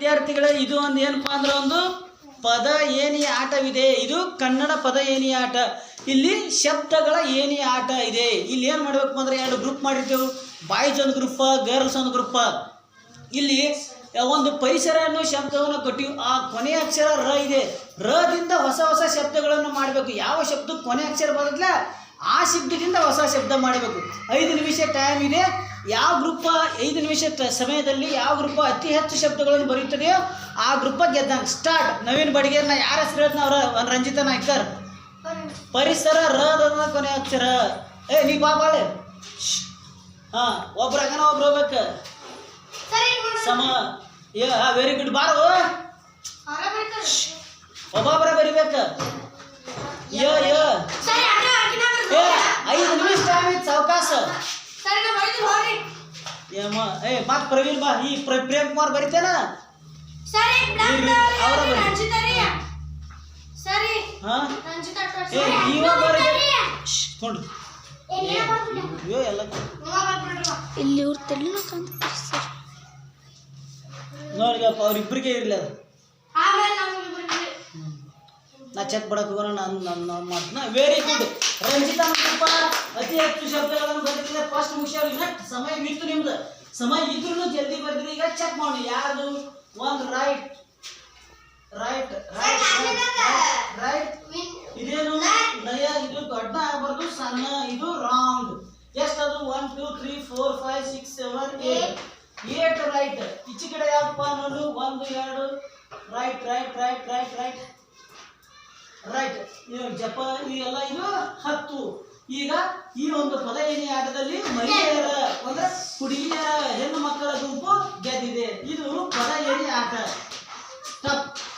ವಿದ್ಯಾರ್ಥಿಗಳೇ, ಇದು ಒಂದು ಏನಪ್ಪಾ ಅಂದ್ರೆ ಒಂದು ಪದ ಏನಿ ಆಟವಿದೆ. ಇದು ಕನ್ನಡ ಪದ ಏನಿ ಆಟ. ಇಲ್ಲಿ ಶಬ್ದಗಳ ಏನಿ ಆಟ ಇದೆ. ಇಲ್ಲಿ ಏನು ಮಾಡ್ಬೇಕು ಅಂದ್ರೆ ಎರಡು ಗ್ರೂಪ್ ಮಾಡಿರ್ತೇವೆ. ಬಾಯ್ಸ್ ಒಂದು ಗ್ರೂಪ ಗರ್ಲ್ಸ್ ಒಂದು ಗ್ರೂಪ ಇಲ್ಲಿ ಒಂದು ಪರಿಸರ ಅನ್ನೋ ಶಬ್ದವನ್ನು ಕೊಟ್ಟಿವಿ. ಆ ಕೊನೆಯ ಅಕ್ಷರ ರ ಇದೆ. ರದಿಂದ ಹೊಸ ಹೊಸ ಶಬ್ದಗಳನ್ನು ಮಾಡಬೇಕು. ಯಾವ ಶಬ್ದ? ಕೊನೆ ಅಕ್ಷರ ಬರೋದಿಲ್ಲ ಆ ಶಬ್ದದಿಂದ ಹೊಸ ಶಬ್ದ ಮಾಡಬೇಕು. ಐದು ನಿಮಿಷ ಟೈಮ್ ಇದೆ. ಯಾವ ಗ್ರೂಪ ಐದು ನಿಮಿಷ ಸಮಯದಲ್ಲಿ ಯಾವ ಗ್ರೂಪ ಅತಿ ಹೆಚ್ಚು ಶಬ್ದಗಳನ್ನು ಬರೆಯುತ್ತದೆಯೋ ಆ ಗ್ರೂಪ ಗೆದ್ದಂಗೆ ಸ್ಟಾರ್ಟ್ ನವೀನ್ ಬಡಿಗೇರ್ನ ಯಾರ ಹೆಸರು ಹೇಳ್ತಾನ ಅವರ ರಂಜಿತ ನಾಯ್ಕರ್ ಪರಿಸರ ರ ಕೊನೆ ಅಕ್ಷರ. ಏ ನೀ ಬಾ ಬಾಳೆ ಹಾ ಒಬ್ರು ಹಂಗನ ಒಬ್ರು ಹೋಗ್ಬೇಕು. ಸಮ ಏ ವೆರಿ ಗುಡ್ ಬಾರೋ. ಒಬ್ಬೊಬ್ಬರ ಬರಿಬೇಕ. ಏ ಮತ್ ಪ್ರವೀಣ್ ಬಾ. ಈ ಪ್ರ- ಪ್ರೇಮ್ ಕುಮಾರ್ ಬರಿತೇನ? ಇಲ್ಲಿ ನೋಡಿಗಪ್ಪ ಅವ್ರಿಬ್ರಿಗೆ ಇರ್ಲಿ ಅದು. ನಾ ಚೆಕ್ ಹೋಗೋಣ ನಾನು ನನ್ನ ಮಾಡ್ತೀನಿ. ವೆರಿ ಗುಡ್ ರಂಜಿತಾ ಮಂಜಪ್ಪ ಅತಿ ಹೆಚ್ಚು ಶಬ್ದಗಳನ್ನು ಬರೀತಿದೆ ಫಸ್ಟ್ ಮುಗಿಸ್ಯಾರ. ಇನ್ನಷ್ಟು ಸಮಯ ಇತ್ತು ನಿಮ್ದು. ಸಮಯ ಇದ್ರೂ ಜಲ್ದಿ ಬರ್ತೀರಿ ಈಗ ಚೆಕ್ ಮಾಡಿ ಯಾರು ಒಂದು ರೈಟ್ ರೈಟ್ ರೈಟ್ ರೈಟ್ ಇದೇನು? ನಯ, ಇದು ದೊಡ್ಡ ಆಗಬಾರ್ದು, ಸಣ್ಣ, ಇದು ರಾಂಗ್ ಅದು one two three four five six seven eight eight right ಈಚೆ ಕಡೆ ಯಾವಪ್ಪ ಅನ್ನೋದು? ಒಂದು, ಎರಡು. Right right right right right right ಜಪ, ಇವೆಲ್ಲ ಇದು ಹತ್ತು. ಈಗ ಈ ಒಂದು ಪದ ಏನಿ ಆಟದಲ್ಲಿ ಮಹಿಳೆಯರ ಅಂದ್ರೆ ಹುಡುಗಿಯರ ಹೆಣ್ಣು ಮಕ್ಕಳ ಗುಂಪು ಗೆದ್ದಿದೆ. ಇದು ಪದ ಏನಿ ಆಟ? ತಪ್ಪು